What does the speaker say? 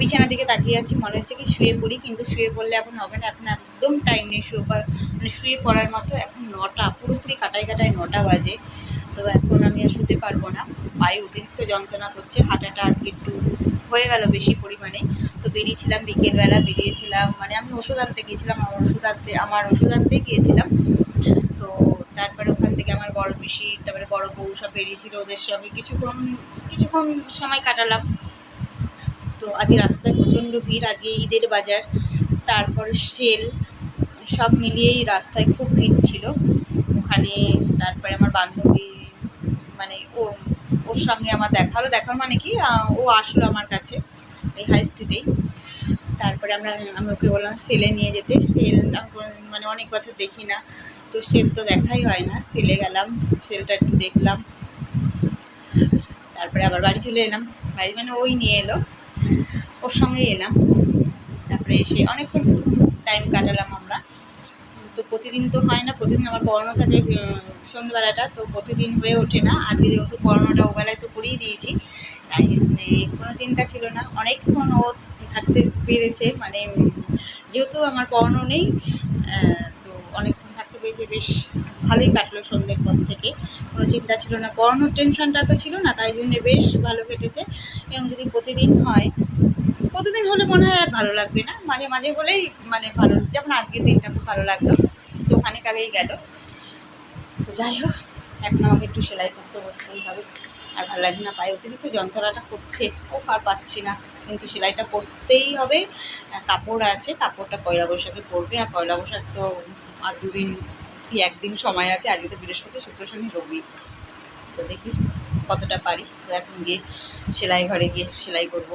বিছানার দিকে তাকিয়ে আছি, মনে হচ্ছে কি শুয়ে পড়ি, কিন্তু শুয়ে পড়লে এখন হবে না, এখন একদম টাইম নেই শুয়ে মানে শুয়ে পড়ার মতো এখন নটা, পুরোপুরি কাটায় কাটায় নটা বাজে, তো এখন আমি আর শুতে পারব না, পায়ে অতিরিক্ত যন্ত্রণা করছে হাঁটাটা আজকে একটু হয়ে গেল বেশি পরিমাণে, তো বেরিয়েছিলাম বিকেলবেলা, বেরিয়েছিলাম মানে আমি ওষুধ আনতে গিয়েছিলাম, আমার ওষুধ আনতে, আমার ওষুধ আনতে গিয়েছিলাম, তো তারপরে ওখান থেকে আমার বড় পিসি, তারপরে বড় বউ সব বেরিয়েছিল ওদের সঙ্গে, কিছুক্ষণ কিছুক্ষণ সময় কাটালাম তো আজকে রাস্তায় প্রচণ্ড ভিড় আজকে ঈদের বাজার, তারপর সেল, সব মিলিয়েই রাস্তায় খুব ভিড় ছিল। ওখানে তারপরে আমার বান্ধবী মানে ও, ওর সঙ্গে আমার দেখা হলো। দেখার মানে কি? ও আসলো আমার কাছে, এই হাই স্ট্রিটেই তারপরে আমরা, আমি ওকে বললাম সেলে নিয়ে যেতে। সেল আমি কোনো মানে অনেক বছর দেখি না। তো সেল তো দেখাই হয় না। সেলে গেলাম সেলটা একটু দেখলাম। তারপরে আবার বাড়ি চলে এলাম। বাড়ি মানে ওই নিয়ে এলো। ওর সঙ্গে এলাম। তারপরে এসে অনেকক্ষণ টাইম কাটালাম আমরা। তো প্রতিদিন তো হয় না, প্রতিদিন আমার পড়ানো থাকে সন্ধ্যেবেলাটা, তো প্রতিদিন হয়ে ওঠে না। আজকে যেহেতু পড়ানোটা ওবেলায় তো করিয়ে দিয়েছি, তাই কোনো চিন্তা ছিল না। অনেকক্ষণ ও থাকতে পেরেছে মানে যেহেতু আমার পড়ানো নেই তো অনেকক্ষণ পেরেছে বেশ ভালোই কাটলো সন্ধ্যের পর থেকে। কোনো চিন্তা ছিল না, পড়ানোর টেনশনটা তো ছিল না, তাই জন্যে বেশ ভালো কেটেছে। এবং যদি প্রতিদিন হয়, প্রতিদিন হলে মনে হয় আর ভালো লাগবে না। মাঝে মাঝে হলেই মানে ভালো, যেমন আজকের দিনটা খুব ভালো লাগল, তো ওখানে আগেই গেল। যাই হোক, এখন আমাকে একটু সেলাই করতে বসতেই হবে। আর ভালো লাগছে না, পায়ে অতিরিক্ত যন্ত্রণাটা করছে, ও আর পাচ্ছি না। কিন্তু সেলাইটা করতেই হবে। কাপড় আছে, কাপড়টা পয়লা বৈশাখে পরবে। আর পয়লা বৈশাখ তো আর দুদিন কি একদিন সময় আছে? আজকে তো বৃহস্পতি, শুক্র, শনি, রবি। তো দেখি কতটা পারি। তো এখন গিয়ে সেলাই ঘরে গিয়ে সেলাই করব।